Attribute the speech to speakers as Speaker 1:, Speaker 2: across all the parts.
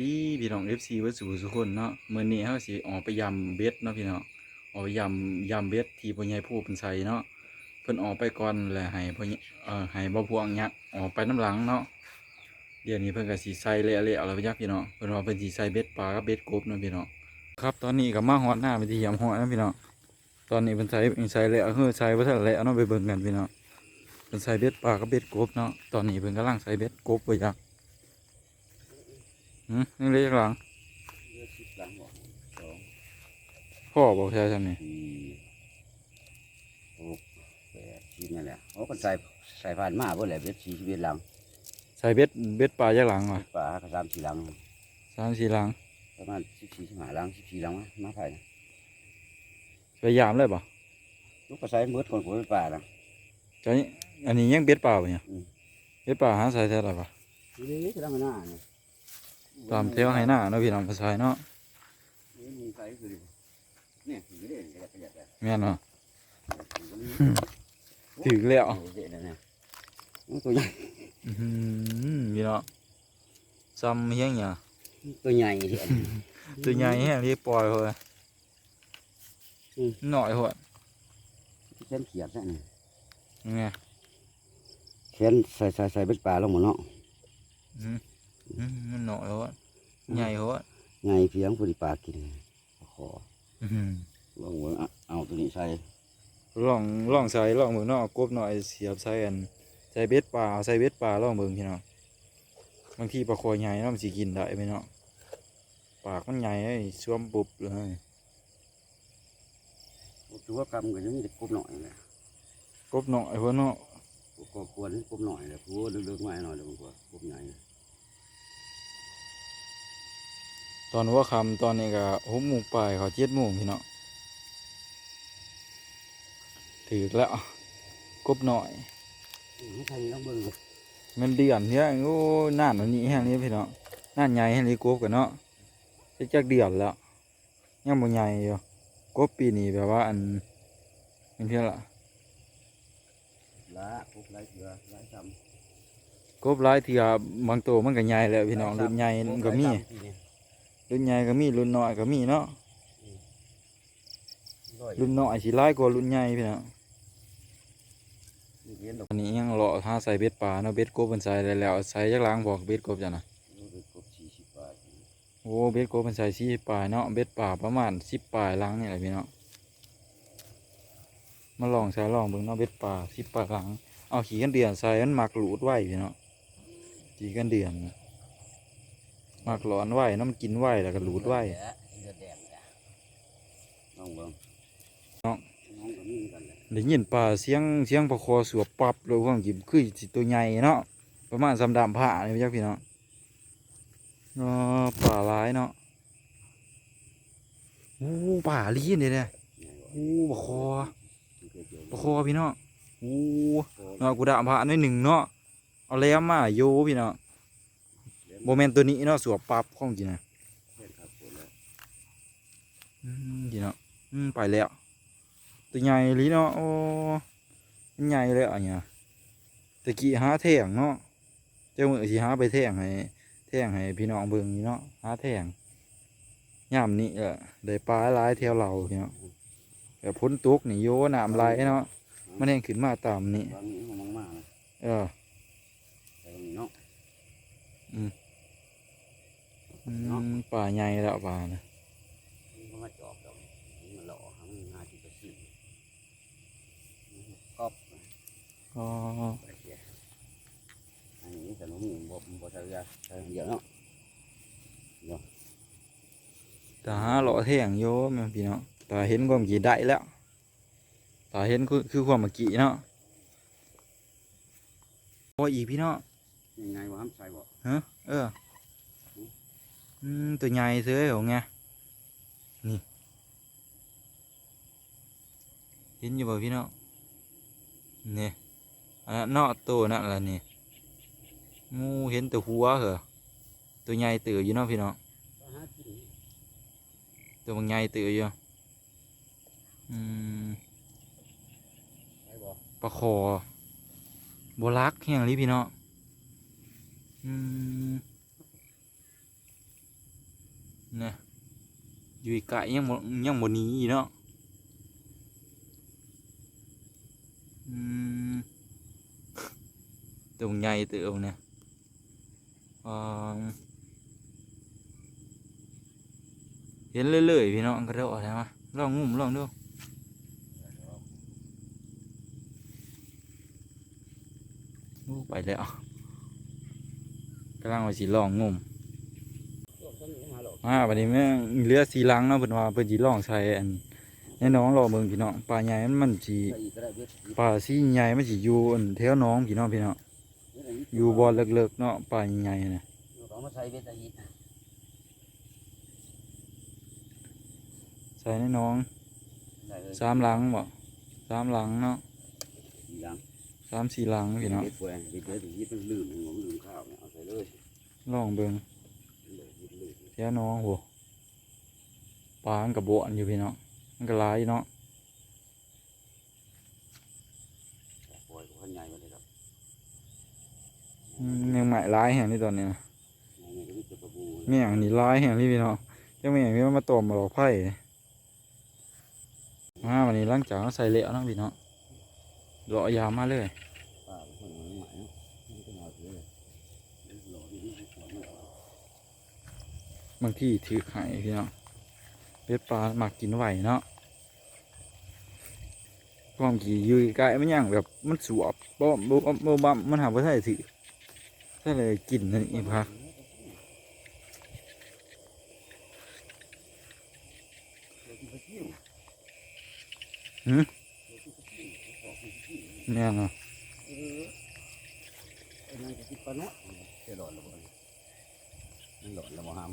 Speaker 1: ดีพี่น้อง FC เวัสู่สุคนเนาะเมื้อนี้เฮาสิออกไปยำเบ็ดเนาะพี่น้องออกไปยำยำเบ็ดที่พ่อใหญ่ผู้เพิ่นใส่เนาะเพิ่นออกไปก่อนแล้วให้พ่อใหญ่เอ่อให้บ่พวงยักษ์ออกไปน้ำหลังเนาะเดี๋ยวนี้เพิ่นก็สิใส่เละๆแล้วไปยักพี่น้องเพิ่นว่าเพิ่นสิใส่เบ็ดปลากับเบ็ดกบเนาะพี่น้องครับตอนนี้ก็มาฮอดหน้าไปที่ยำฮอดนะพี่น้องตอนนี้เพิ่นใส่เพิ่นใส่แล้วคือใส่บ่ทันแล้วเนาะไปเบิ่งกันพี่น้องเพิ่นใส่เบ็ดปลากับเบ็ดกบเนาะตอนนี้เพิ่นกำลังใส่เบ็ดกบไปยัก หืมนี่เลยจักหลัง
Speaker 2: เลือกสิบหลังบอกสอง
Speaker 1: พ่อบอกใช่ใช่ไหม
Speaker 2: สี่หกแปดสิบนั่นแหละโอ้คนใส่ใส่ผ่านมาเพื่อแหละเบ็ดสี่สิบเอ็ดหลัง
Speaker 1: ใส่เบ็ดเบ็ดปลาจากหลังว่ะ
Speaker 2: ปลาก็สามสี่หลัง
Speaker 1: สามสี่หลัง
Speaker 2: ประมาณสิบสี่สิบห้าหลังสิบสี่หลังวะมาไผ่นะ
Speaker 1: ไปยามเลยป่ะ
Speaker 2: ลูกก็ใส่เมืดคนผมเป็นปลานะ
Speaker 1: จะอันนี้ยังเบ็ดปลาป่ะเนี่ย
Speaker 2: อืม
Speaker 1: เบ็ดปลาหาใส่แท้ไรป่ะ
Speaker 2: นี่นี่คือทำหน้าเนี่ย
Speaker 1: ตามเที่ยวให้หน้าเนาะพี่น้องภาษาเนาะ
Speaker 2: นี่มีใส่คือดิเนี่ยอยู่นี่กระยับกระยับเลย
Speaker 1: แม่นเนาะ
Speaker 2: ถื
Speaker 1: ถือแล้ว
Speaker 2: เด็ดนะเนี่ยตัวใหญ่
Speaker 1: อื้อหือพี่น้องซ้ำเฮียงเนี่ย
Speaker 2: ตัวใหญ่เห็น
Speaker 1: ตัวใหญ่แห้งที่ปล่อยเลย
Speaker 2: อืม
Speaker 1: หน่อยหัว
Speaker 2: เส้นเขียดใช่ไหม
Speaker 1: ไง
Speaker 2: เส้นใส่ใส่ใส่เบ็ดปลาลงหมดเนาะ
Speaker 1: อื้อหือ มันหน่อยหัวใหญ่หัว
Speaker 2: ไงเพียงผู้ที่ปลากินขอ
Speaker 1: อื้อหือ
Speaker 2: ลองเบิ่งเอาเอาตัวนี้ใส่
Speaker 1: ลองลองใส่ลองเบิ่งเนาะกบหน่อยเสียบใส่อันใส่เบ็ดปลาเอาใส่เบ็ดปลาลองเบิ่งพี่น้องบางทีปลาคอใหญ่เนาะมันสิกินได้ไหมเนาะปากมันใหญ่ไอ้ช่วมปุบเลย
Speaker 2: ตัวกำก็ยังมีแต่กบหน่อยเลย
Speaker 1: กบหน่อยหัวเนาะ
Speaker 2: กบกวนกบหน่อยเลยกูเลือกๆหน่อยหน่อยเดี๋ยวมันกว่ากบใหญ่
Speaker 1: ตอนหัวคำตอนนี้ก็หกโมงปลายเขาเจ็ดโมงพี่เนาะถือแล้วกบหน่อย
Speaker 2: ไม่ใช่ต้องเบิ่งเลย
Speaker 1: มันเดือนเนี่ยโอ้น่านอันนี้แห้งนี้พี่เนาะน่านใหญ่แห้งนี้กบกันเนาะจะจักเดือนแล้วยังบ่ใหญ่อยู่กบปีนี้แบบว่าอันเป็นเพี้ยละ
Speaker 2: ละกบไรเกลือไรซ้
Speaker 1: กบหลายเทียบางตัวมันก็ใหญ่แล้วำพี่น้องรุ่นใหญ่มันก็มี
Speaker 2: ไรซ้ำทีนี้
Speaker 1: รุ่นใหญ่ก็มีรุ่นน้อยก็มีเนาะ
Speaker 2: ร้อย
Speaker 1: รุ่นน้อยสิหลายกว่ารุ่นใหญ่พี่น้อง
Speaker 2: นี่เรียนดอก
Speaker 1: อันนี้ยังเลาะหาใส่เบ็ดปลาเนาะเบ็ดกบมันใส่ได้แล้วใส่จักล้างบอกเบ็ดกบจ้ะนะ
Speaker 2: นี่เป็นกบสี่สิบบาท
Speaker 1: โอ้เบ็ดกบมันใส่สี่ปลายเนาะเบ็ดปลาประมาณสิบปลายล้างนี่แหละพี่เนาะมาลองใส่ลองเบิ่งเนาะเบ็ดปลาสิบปลายล้างเอาขี้กันเดือนใส่มันหมักหลุดไว้พี่เนาะขี้กันเดือน มักหลอนไหวน้ำกินไหวแล้วก็หลุดไว้
Speaker 2: เลือดแดงจ้ะน้องเบิ่ง
Speaker 1: น้อง
Speaker 2: น้องเหมือนกันแหละ
Speaker 1: ได้ยินปลาเสียงเสียงปลาคอสวบปับเลยความจริงคือสิตัวใหญ่เนาะประมาณสำดามผ้าเนี่ยพี่เนาะเนาะปลาหลายเนาะโอ้ปลาลีนเนี่ยเนี่ยโอ้บะคอปลาคอพี่เนาะโอ้เนาะกูด่าพระในอยหนึ่งเนาะเอาแล้มาโยพี่เนาะ โมเมนตัวนี้เนาะสวบปับของจริงนะอืมพี่เนาะอืมไปแล้วตัวใหญ่ลีเนาะโอ้มันใหญ่เลยอะเนี่ยตะกี้หาแท่งเนาะเจ้ามือสิหาไปแท่งให้แท่งให้พี่น้องเบิ่งนี่เนาะหาแท่งย่ามนี้แหละได้ปลาหลายแถวเราพี่เนาะแต่พ้นตุกนี่โยน้ำไหลเนาะมันเองขึ้นมาตามนี่
Speaker 2: บางนี้มันมากๆนะ
Speaker 1: เออ
Speaker 2: แต่ตรงนี้เนาะ
Speaker 1: อืมป่าใหญ่แล้วป่านะ
Speaker 2: มันมาจอบดอกมันหล่อหามันหาที่ไปซื้อกอบ
Speaker 1: อ๋อ
Speaker 2: ไปเสียอันนี้ขนมนี่บ่บ่ใช่ยาใช่เดียวเนาะ
Speaker 1: ตาหาเลาะแท่งโยแม่นพี่เนาะตาเห็นความกี่ได้แล้วตาเห็นคือคือความเมื่อกี้เนาะพออีกพี่เนาะ
Speaker 2: ยังไงวะครับใส่บ่
Speaker 1: ฮะเออ อืมตัวใหญ่เสือเหรอไงนี่เห็นอยู่บ่พี่เนาะนี่อันนั้นเนาะตัวนั่นแหละนี่งูเห็นแต่หัวเหรอตัวใหญ่เตืออยู่เนาะพี่เนาะ
Speaker 2: หากิน
Speaker 1: ตัวมันใหญ่เตืออยู่อืม
Speaker 2: ใส่บ่
Speaker 1: ปลาคอโบลักแห้งลิพี่เนาะอืม เนี่ยอยู่ไกลยังบ่ยังบ่หนีอีกเนาะอืมตรงใหญ่เติมเนี่ยอ่า มลองงุ่มลองดูโอ้ไปแล้วกำลังว่าสิลองงุ่มอ่าวันนี้แม่งเรือสีหลังเนาะเพิ่นว่าเพิ่นสิลองใช้อันในหน้องรอเบิ่งพี่น้องปลาใหญ่มันมันสิ
Speaker 2: ใส่อีกก็ได้เบ็ด
Speaker 1: ปลาสีใหญ่มันสิอยู่อันแถวหน้องพี่น้องพี่น้องอยู่บ่อเลิกๆเนาะปลาใหญ่ๆน่ะ
Speaker 2: เอามาใส่เบ็ดได้อีก
Speaker 1: ใส่ในหน้อง
Speaker 2: ได้เลย
Speaker 1: สามหลังบ่สามหลังเนาะ
Speaker 2: อีหลัง
Speaker 1: สามสี่หลังพี่น้อง
Speaker 2: เบ็ดแหวงเบ็ดเบ็ดอีกมันลื่นมันลื่นข้าวเนี่ยเอาใส่เลย
Speaker 1: ลองเบิ่ง
Speaker 2: เลยเบ็ดลื่น
Speaker 1: แถวหน้องโหปลามันก็บ่อนอยู่พี่น้องมันก็หลายอยู่เนาะ
Speaker 2: ปล่อยกับพันใหญ่มาเลยครับ
Speaker 1: อืมยังใหม่หลายแห่งนี่ตอนนี้นะ
Speaker 2: ใหญ่ก็มีแต่ปลาบู
Speaker 1: แม่งนี่หลายแห่งนี่พี่น้องจังแม่งนี่มันมาต้มมาหลอกไผ่มาวันนี้หลังจากเราใส่แล้วเนาะพี่น้องเลาะยามมาเลย
Speaker 2: ปลาเป็นคนใหม่เนาะมันก็มาเลยหล่อดีที่สุดเลย
Speaker 1: บางที่ถือไข่พี่น้องเป็ดปลาหมักกินไหวเนาะความขี่ยืนใกล้มันอย่างแบบมันสวบบ่บ่บ่บ่บ่มันหาว่าใช่ถือใช่เลยกินนั่นเองครับหืมแม่นเนาะ
Speaker 2: เออไอ้นั่นก็คิดปลาเนาะจะหลอดแล้วบ่มันหลอดแล้วบ่หาม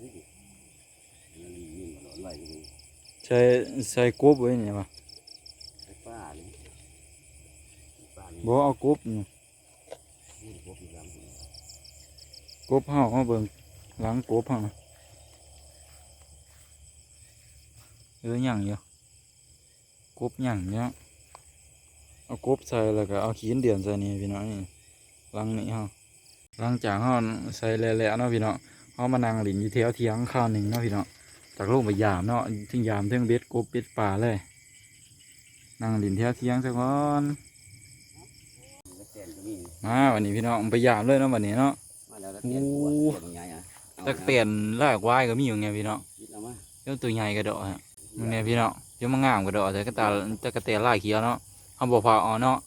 Speaker 2: นี่ดิมันยิ่งหลอดไหลอยู่
Speaker 1: ใส่ใส่กบไว้เนี่ยปะ
Speaker 2: ป้านี่ป้านี่
Speaker 1: บ่เอากบนี่
Speaker 2: นี่พวกอีหลังนี่
Speaker 1: กบเฮาเอาเบิ่งหลังกบเฮานะเออหยังอยู่กบหยังเนี่ยเอากบใส่แล้วก็เอาขีนเดือนใส่นี่พี่น้องนี่หลังนี่เฮาหลังจากเฮาใส่แล้วๆเนาะพี่น้องเฮามานั่งหลินอยู่แถวเถียงข้าวหนึ่งเนาะพี่น้อง จากลงไปยามเนาะถึงยามถึงเบ็ดกบเบ็ดปลาเลย นั่งหลินแถวเถียงซะก่อน
Speaker 2: แล้วแกนก็มี
Speaker 1: มาวันนี้พี่น้องไปยามเลยเนาะวันนี้เนาะ
Speaker 2: มาแล้วแล้วแกนตัว
Speaker 1: โอ้
Speaker 2: แกนใหญ่อะอา
Speaker 1: ตักเปลี่ยนลากวายก็มีอยู่ไงพี่น้อง
Speaker 2: คิดเอามา
Speaker 1: เจ้าตัวใหญ่กระโดดฮะมึงเนี่ยพี่น้องเจ้ามางามกระโดดแต่ก็ตาแต่กระเตะลายเขียวเนาะเขาบอกพาเอาเนาะ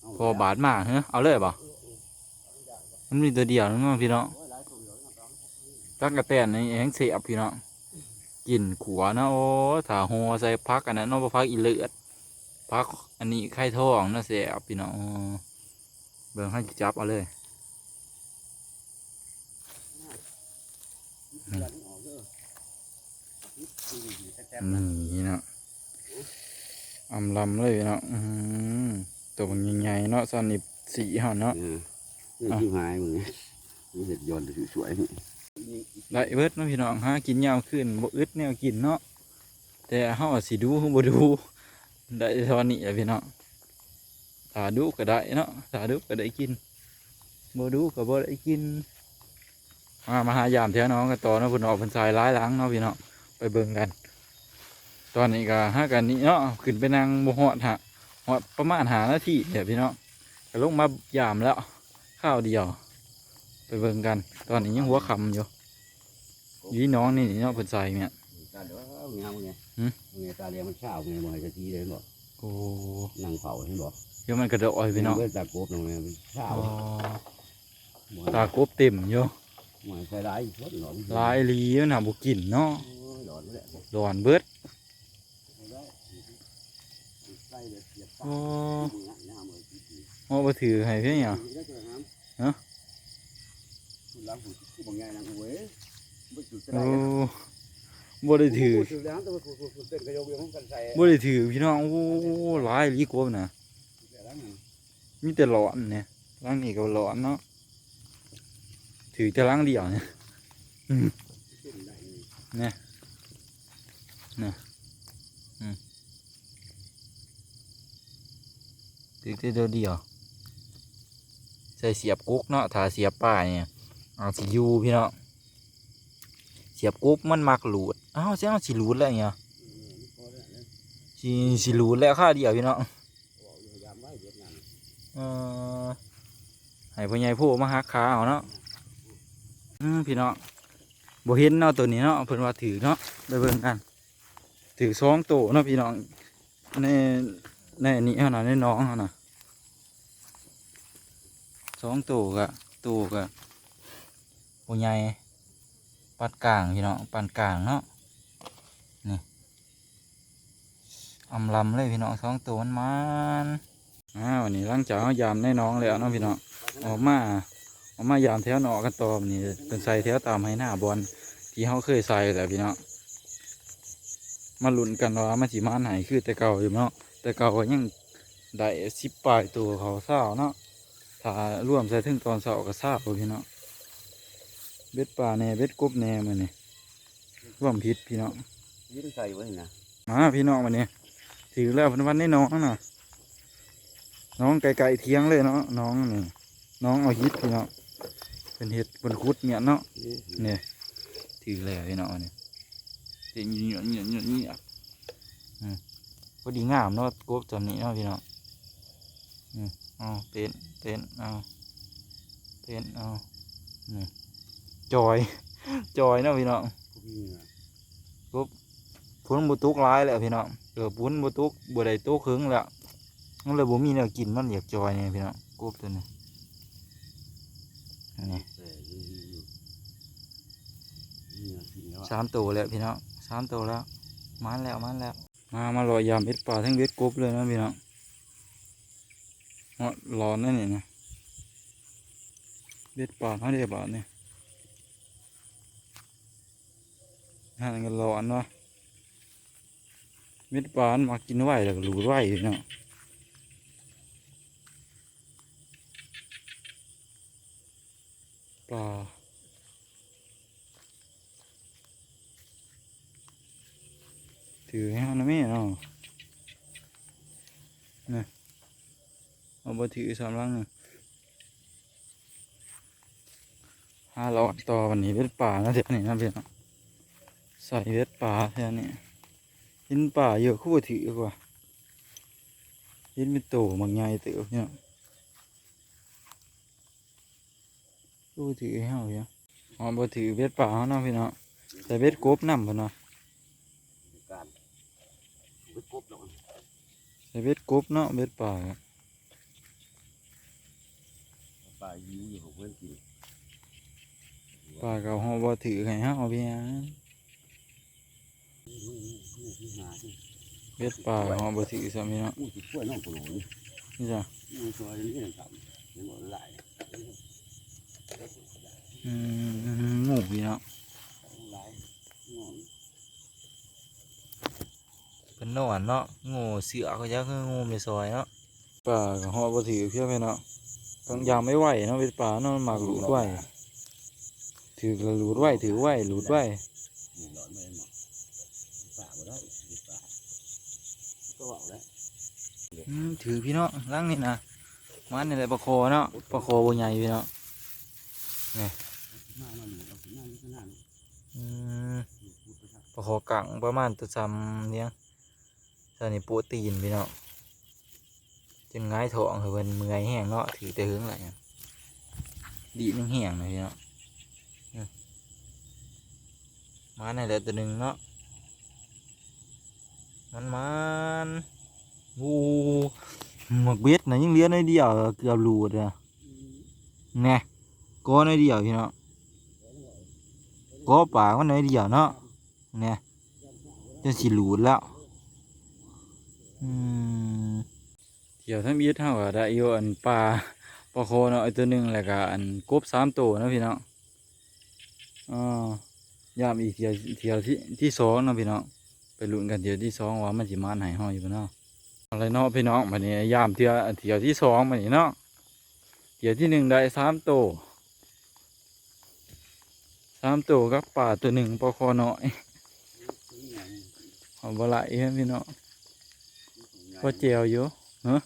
Speaker 2: เา
Speaker 1: พอบาดมาเฮ้เอาเลยป่ะมันมีตัวเดียวนึงเนาะพี่น้อง
Speaker 2: โอ้ยหลายตัวอยู่นะต้อง
Speaker 1: ตักกระเตนนี่แห้งเสียบพี่น้อง กินขัวเนาะโอ้ถ้าหัวใส่พักอันนั้นเนาะบ่พักอีเลือดพักอันนี้ไข่ทองเนาะเสียบพี่น้องอ๋อเบิ่งให้จับเอาเลย
Speaker 2: คิดเอาออกเด้อคิดดีๆแซ่บๆนะ
Speaker 1: นี่เนาะอำลำเลยพี่น้องอื้อหือตัวมันใหญ่ๆเนาะสันนิบสีเฮาเนาะ
Speaker 2: เออนี่ที่หายมึงนี่นี่เห็ดยอนสวยๆนี่
Speaker 1: ได้เบิดเนาะพี่น้องหากินยาวขึ้นบ่อึดแนวกินเนาะแต่เฮาสิดูบ่ดูได้เท่านี้แหละพี่น้องถ้าดูก็ได้เนาะถ้าดูก็ได้กินบ่ดูก็บ่ได้กินมามาหายามแถวน้องกันต่อนะพิ่นออกเพิ่นสายหลายหลังเนาะพี่น้องไปเบิ่งกัน ตอนนี้ก็ห้ากันนี้เนาะขึ้นไปนั่งบ่ฮอดฮะฮอดประมาณ5นาทีเดี๋ยวพี่น้องลงมายามแล้วข้าวเดียว เบิ่งกัน ตอนนี้ยังหัวค่ำอยู่อยี่น้องนี่เนาะเพิ่นใส่เนี่ย
Speaker 2: ตาเด้อมึงเอาไง
Speaker 1: หืม
Speaker 2: มึงตาเลี้ยงมันเช้าไงบ่ให้จะทีเลยบ่
Speaker 1: โอ้
Speaker 2: นั่งเผาเห็นบ่
Speaker 1: เดี๋ยวมันกระโดดพี่น้อง
Speaker 2: เบิ่ตากบลงเลยมันเช้า
Speaker 1: อ๋อ
Speaker 2: บ่
Speaker 1: ตากบเต็มอยู่
Speaker 2: บ่ให้ใส่หลายรถหลอน
Speaker 1: หลายอีหลีมันหาบ่กินเนาะ
Speaker 2: โอ้ยหลอนเลย
Speaker 1: หลอนเบิด
Speaker 2: ใส่เลยเหยียบปาก
Speaker 1: โอ้
Speaker 2: นี่นะมือที่ที่
Speaker 1: โอ้บ่ถือให้เพียงหยัง
Speaker 2: ได้เจอน้ำ
Speaker 1: ฮะ
Speaker 2: คุณ ล้างหูที่บางไงนะเว้ยบ่จุดจะ
Speaker 1: โอ้
Speaker 2: ได้
Speaker 1: บ่ได้ถือ
Speaker 2: ถือแล้วแต่ว่าคุณคุณเต้นกระยกยกกันใส่
Speaker 1: บ่ได้ถือพี่น้อง โอ้หลายอีหลีกบน่ะ
Speaker 2: แต่ละนี่
Speaker 1: มีแต่หลอนเนี่ยหลังนี้ก็หลอนเนาะ ถือแต่หลังเดียวเนี่ย
Speaker 2: เต้นได้นี่
Speaker 1: ถือแต่ตัวเดียว ใส่เสียบกุ๊กเนาะถ้าเสียบป้าเนี่ย อาสิยูพี่เน้องขียบกุ๊บมันมักหลุดอ้าวเสียงสิหลุดแล้วเนี่ยสิสิหลุดแล้วค่าเดียวพี่น้อง
Speaker 2: บอกอไว้เนาม
Speaker 1: เออให้พ่อใหญ่ผู้มาหักขาเอาเนาะอืมพี่เน้องบ่เห็นเนาะตัวนี้เนาะเพิ่นว่าถือเนาะไปเบิ่งกันถือสองตัวเนาะพี่น้องในในนี้เฮาะในน้องเฮาะสองตัวกะตัวกะ พ่อใหญ่ปัดกลางพี่น้องปานกลางเนาะนี่อำลำเลยพี่น้องสองตัวมันมันอ่าวันนี้หลังจากเฮายามในน้องแล้วเนาะพี่น้องออกมาออกมายามแถวหนอกันตอบัดนี่เป็นใส่แถวตามให้หน้าบอลที่เขาเคยใส่แหละพี่เนาะมาลุ้นกันว่ามันสิมาไหนคือแต่เก่าอยู่เนาะแต่เก่าก็ยังได้สิบปลายตัวเขาเศร้าเนาะถ้ารวมใส่ถึงตอนเสาร์ก็เศร้าพี่เนาะ เบ็ดป่าแหน่เบ็ดกบแหน่มันนี่ร่วมพิษพี่เนาะ
Speaker 2: ยืนใส่ไว้นะ
Speaker 1: มาพี่น้องวันนี้ถือแล้ววันวันนี้น้องน่ะน้องไกลๆเทียงเลยเนาะน้องนี่น้องเอาฮิตพี่เนาะเป็นเห็ดเป็นคุดเนี่ยเนาะเนี่ยถือแล้วพี่เนาะอันนี่เต็มเหนียวเหนียวเหนียวเหนียวอืมพอดีงามเนาะกบจำนี้เนาะพี่เนาะอืมเอาเต้นเต้นเอาเต้นเอานี่ จอย จอยเนะพี่เนาะพุ้นบุตุกร้ายแหละพี่น้องเออพุ้นบุตุกบัได้ตุกหึงแล้วมันเลยบ่มีแนวกินมันอยากจอยเนี่ยพี่น้องกบตัวนี้นนี้สามตัวแล้วพี่น้องสามตัวแล้วมันแล้วมันแล้ว มามารอยยามเบ็ดปลาทั้งเบ็ดกบเลยนะพี่น้องเอาร้อนนั่นนี่นะเบ็ดปลาเขาเรียบร้อยเนี่ย ห่างกันร้อนเนาะเม็ดปลามันมากินไหวแล้วก็หลูดไหวเนาะปลาถือให้เฮานะแม่เนาะนี่เอาบ่ถือสามลังหนึ่งห้าหลอดต่อวันนี้เบ็ดป่านะเดี๋ยวนี้นะพี่น้อง ใส่เบ็ดป่าแค่นี้เห็นป่าเยอะคู่ถือกว่าเห็นเป็นโตบางใหญ่เตือเนี่ยคู่ถือให้เฮาเนี่ยอ๋อบ่ถือเบ็ดป่าเฮาเนาะพี่เนาะแต่เบ็ดกบนำพุ่นเนาะ
Speaker 2: การวิกบลง
Speaker 1: แต่เบ็ดกบเนาะเบ็ดป่าอะ
Speaker 2: ปลายิวอยู่ของเพื่อนกิน
Speaker 1: ป่าเก่าเฮาบ่ถือให้เฮาเพียง เบ็ดป่าเฮาบ่ถือซะพี่เนาะ
Speaker 2: อู้สิช่วยน้องปลูกนี่
Speaker 1: นี่จ้ะ
Speaker 2: น้องช่วยนี่ต่ำยังบ่หลาย
Speaker 1: อืมหมูพี่เนาะ
Speaker 2: หลายนอน
Speaker 1: เป็นนอนเนาะงูเสือก็จะคืองูในซอยเนาะป่าก็เฮาบ่ถือเพียงพี่เนาะต้องยามไม่ไหวเนาะเป็นป่าเนาะมันหมากหลุดไหวถือก็หลุดไหวถือไหวหลุดไหว
Speaker 2: นี่หลอนไม่หมดปลาบ่ได้ปลาก็ว่าแล้ว
Speaker 1: อืม ถือพี่เนาะล่างนี่นะมันนี่แหละปลาคอเนาะปลาคอบัวใหญ่พี่เนาะ
Speaker 2: นี่ปซะ
Speaker 1: ปลาคอกังประมาณตัวจำเนี่ยตอนนี้โปรตีนพี่เนาะจนง่ายท้องคือเป็นมือไงแห้งเนาะถือแต่หึงอะไรเงี้ยดีนึงแห้งเลยพี่เนาะมมันนี่แหละตัวหนึ่งเนาะมันมัน วูหมกเบ็ดนะยังเหลี้ยน้อยเดียวเกือบหลุดอะแน่ก็น้อยเดียวพี่เนาะก็ปากมันน้อยเดียวเนาะแน่จะสิหลุดแล้วอืมเดี๋ยวถ้ามีเท่ากับได้อยู่อันปลาปลาโคเนาะไอตัวหนึ่งแล้วก็อันกบสามตัวนะพี่เนาะอ๋อยามอีกเที่ยวเที่ยวที่ที่สองนะพี่เนาะไปลุ้นกันเที่ยวที่สองว่ามันสิมาไหนห้อยอยู่บ่เนาะ อะไรเนาะพี่น้องวันนี้ยามเที่ยวเที่ยวที่สองวันนี้เนาะเที่ยวที่หนึ่งได้สามตัวสามตัวกับป่าตัวหนึ่งปลาคอน้อยเอาบไหลเฮ้ยพี่น้องพอเจียวอยู่
Speaker 2: ง่า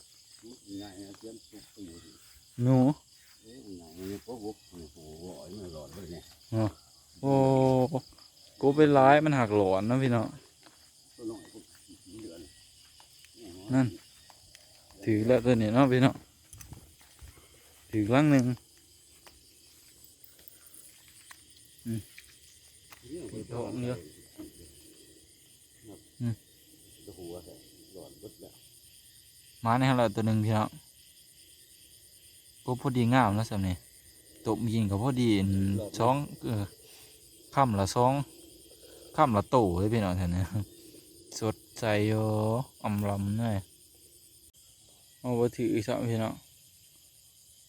Speaker 2: ยนะ
Speaker 1: หนู
Speaker 2: โอ้โห
Speaker 1: กบเป็นร้ายมันหักหลอนนะพี่น้อง
Speaker 2: ตัวน้อยพวกเหลือนี่
Speaker 1: นั่น ถือแล้วตัวนี้เนาะพี่เน้องถือครั้งหนึ่ง
Speaker 2: ตัว
Speaker 1: ท้องเยอะอืม
Speaker 2: ตัวหัวใส่หลอดเบิดแล้ว
Speaker 1: มาในฮะละตัวหนึ่งพี่เน้องกบพอดีงามแล้วสำเนี่ตบยิงกับพอดีสองเออค่ำละสองค่ำละโตเลยพี่น้องท่านเนี่ย สดใจโยอำลำหน่อยเอาไปถืออีกสักพี่น้อง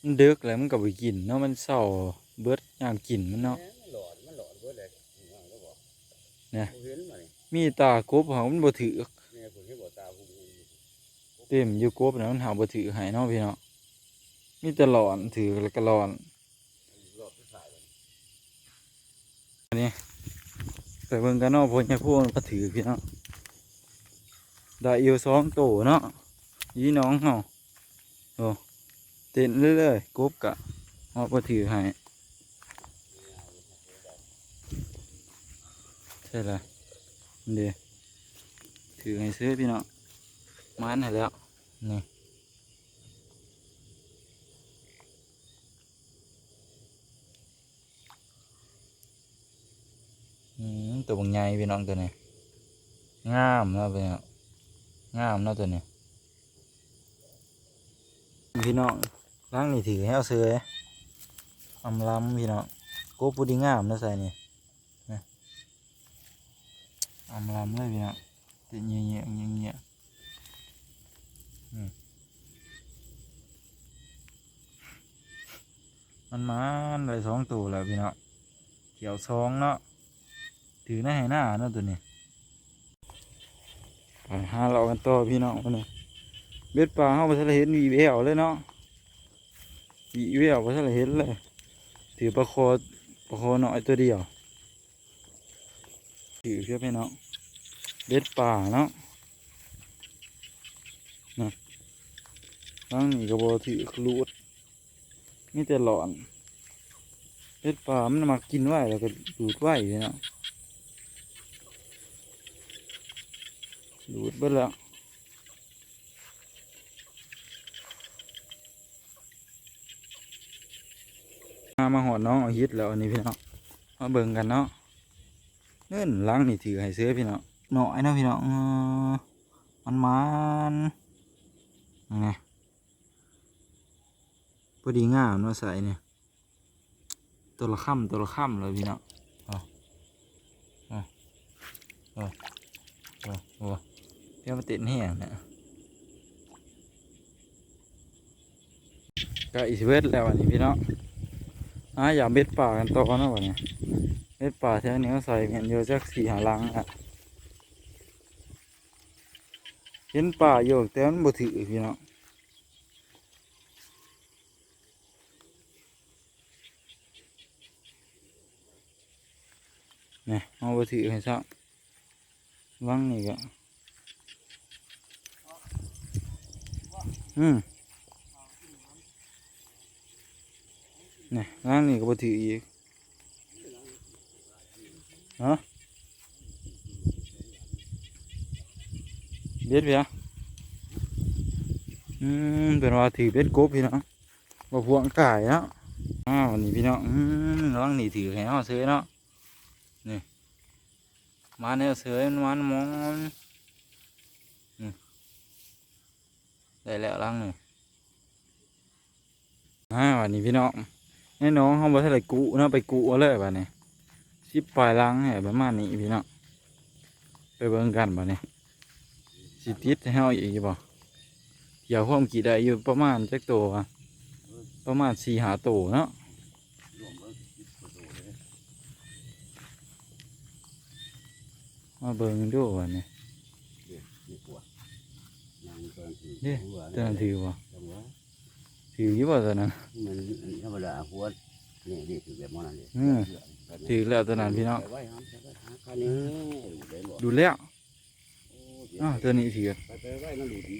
Speaker 1: มันเดึกแล้วมันก็ไปกินเนาะมันเศร้าเบิดยามกินมันเนาะ
Speaker 2: แหมมันหลอดมันหลอดเบิดเลยว่าแล้วบอก
Speaker 1: เนี่ย
Speaker 2: บ่เห็นมานี่
Speaker 1: มีตากบเขามันบ่ถือ
Speaker 2: แม่ผมให้บอกตาผม
Speaker 1: เต็มอยู่กบนะมันหาบ่ถือให้เนาะพี่เนาะมีแต่หลอนถือแล้วก็หลอน
Speaker 2: หลอดที่สายเลย
Speaker 1: ไปเบิ่งกันเนาะพวกเนี่ยพวกมันก็ถือพี่เนาะ ได้อยู่สองโตเนาะยี่น้องเฮาโอ้เต้นเรื่อยๆกบกะเฮาบ่ถือให้ใช่ละนี่เด้ถือให้ซื้อพี่เนาะมันให้แล้วนี่ตัวบางใหญ่พี่น้องตัวนี้งามนะพี่น้อง งามเนาะตัวนี้พี่น้องล้างนี่ถือให้เอาเสืออำลำพี่น้องโกปุดีงามเนาะใส่นี่นะอำลำเลยพี่น้องเต็เงี้ยเงี้ยเงี้ยเงี้ยมันมันเลยสองตัวแล้วพี่น้องเกี่ยวสองเนาะถือหน้าให้หน้าเนาะตัวนี้ ไปหาเรากันต่อพี่น้องคนนี้เบ็ดปลาเข้าไปทะเลเห็นวีแววเลยเนาะวีแววไปทะเลเห็นเลยถือปลาโคอปลาโคอหน่อยตัวเดียวถือเพื่อพี่น้องเบ็ดปลาเนาะนะตั้งนี่ก็บอถือคลูดมีแต่หลอนเบ็ดปลามันมากินไหวแล้วก็ดูดไหว้พี่น้อง ดูดเบิดแล้วมามาหอดน้องเอาฮิตแล้วอันนี้พี่น้องมาเบิ่งกันเนาะเงื่อนล้างนี่ถือให้เสื้อพี่น้องหน่อยนะพี่น้องมันมันไงพอดีงามเนาะใส่เนี่ยตัวละค่ำตัวละค่ำเลยพี่น้องเอ๋ออ๋ออ๋อเออ ดี๋ยวมาติดแห้งเนี่ยก็อีสเวทแล้วอันนี้พี่น้องอ่าอย่าเบ็ดป่ากันต่อเนะวันนี้เบ็ดป่าแถวนี้ก็ใส่เห็นเยอะจักสี่หาลังอะเห็นป่าโยกแต่มันบ่ถือพี่น้องเนี่ยเอาบ่ถือให้ซะวังนี่ก็ อืมนี่ร่างนี่ก็บ่ถืออีกฮะเบ็ดเพียอืมเป็นว่าถือเบ็ดกบพี่น้องบ่พวงกายเนาะอ้าววันนี้พี่น้องอืมร่างนี่ถือให้เฮาซื้อเนาะนี่มาแนวเสือมันมันมองอืม ได้แล้วร่างนี่อ่าวันนี้พี่น้องแน่น้องเขาบ่ทันได้กุเนาะไปกุเอาเลยบัดนี้สิปลายลังให้ประมาณนี้พี่น้องไปเบิ่งกันบัดนี้สิติดให้เฮาอีกบ่เดี๋ยวความกี่ได้อยู่ประมาณจักโตวอะประมาณสี่หาโตวเนาะ
Speaker 2: มเบิระตูเลย
Speaker 1: มาเบิ่งดูบัดนี้
Speaker 2: เด็กนี่ปวดนางตอนที่
Speaker 1: เด้
Speaker 2: หัว
Speaker 1: ตัวนั้นถือบ่
Speaker 2: จังหวะ
Speaker 1: ถืออยู่บ่ตัวนั้น
Speaker 2: มันธรรมดาหัวนี่นี่คือแบบนั้นเลย
Speaker 1: อืมถือแล้วตัวนั้นพี่น้อง
Speaker 2: ไปไว้ครับไปไว้หาคันนี้ดูได้บ่
Speaker 1: ดูแล้ว
Speaker 2: โอ้เดี๋ยว
Speaker 1: อ้าวตัวนี้ถือ
Speaker 2: ไปไปไว้มันดูดี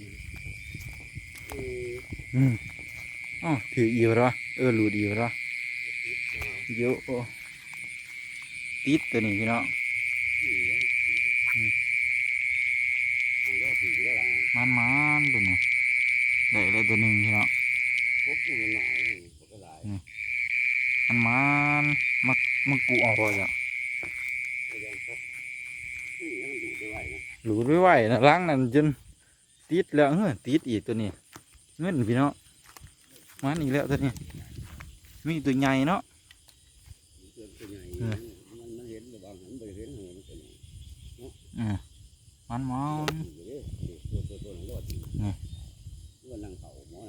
Speaker 2: เออ
Speaker 1: อืมอ้าวถืออีกแล้ววะเออหลุดอีกแล้ววะเดี๋ยวโอ้ติดตัวนี้พี่น้อง มันมันตัวนี้ได้แล้วตัวหนึ่งพี่น้อง
Speaker 2: พวกมันน้อยพวกก็หลาย
Speaker 1: มันมันมักมักกูออกพอจ้ะ
Speaker 2: ก็ยังพบนี่มันอยู่ด้วยไว้นะ
Speaker 1: หลุดไม่ไหวนะล้างนั่นจนติดแล้วเฮ้ยติดอีกตัวนี้เงินพี่น้องมันอีกแล้วตัวนี้มีตัวใหญ่เนาะ
Speaker 2: เกินตัวใหญ่
Speaker 1: เออ
Speaker 2: มันมัน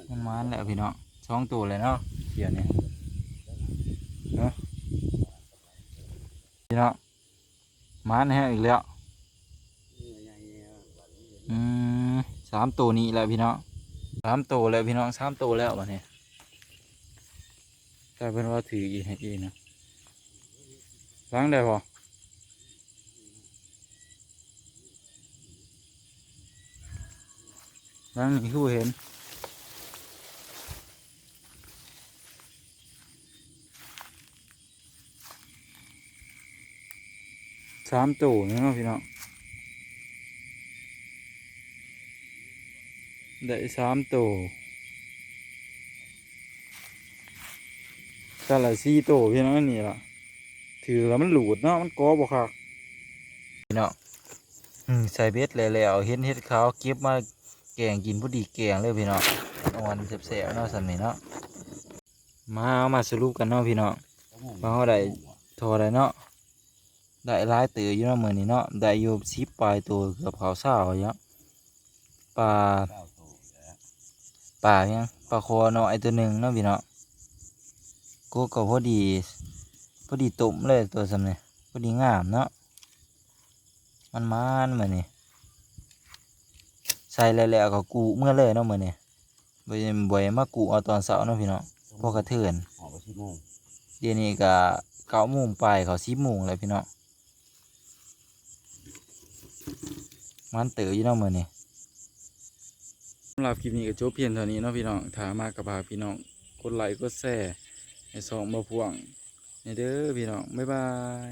Speaker 2: มัน
Speaker 1: มันแล้วพี่น้องสองตัวเลยเนาะเขียนเนี่เนาะพี่น้องมันแห้อีกแล้วอืมสามตัวนี้แหละพี่น้องสามตัวแล้วพี่น้องสามตัวแล้ววันนี้แต่เป็นว่าถืออีกอีกนะล้างได้พอล้างนี่คือบ่เห็น สามตัวนี่เนาะพี่น้องได้สามตัวแต่ละสี่ตัวพี่น้องนี่ล่ะถือแล้วมันหลุดเนาะมันกอบ่คักพี่น้องใส่เบ็ดแล้วเห็นเห็ดขาวเก็บมาแกงกินพอดีแกงเลยพี่น้องนอนแสบๆเนาะสันนี่เนาะมาเอามาสรุปกันเนาะพี่น้องว่าเขาได้ทรได้เนาะ ได้หลายตืออยู่เนาะมื้อนี้เนาะได้อยู่สิบปลายตัวเกือบเขาเศร้าเนาะปลาป่ายังปลาคอเนาะไอตัวหนึ่งเนาะพี่เนาะกูก็พอดีพอดีตุ่มเลยตัวสำเนี่ยพอดีงามเนาะมันมันเหมือนนี่ใส่แล้วๆก็กูเมื่อเลยเนาะเหมือนนี่บ่ได้บ่อยมากูเอาตอนเช้าเนาะพี่เนาะพอกระเทือน
Speaker 2: ออกไปสิโมง
Speaker 1: เดี๋ยวนี้ก็เก้าโมงไปเขาสิบโมงเลยพี่เนาะ มันเต๋ออยู่เนาะเหมือนนี่สำหรับคลิปนี้ก็จบเพียงเท่านี้เนาะพี่น้องถามมากกับพาพี่น้องกดไลค์กดแชร์ให้สองมาพ่วงในเด้อพี่น้องบ๊ายบาย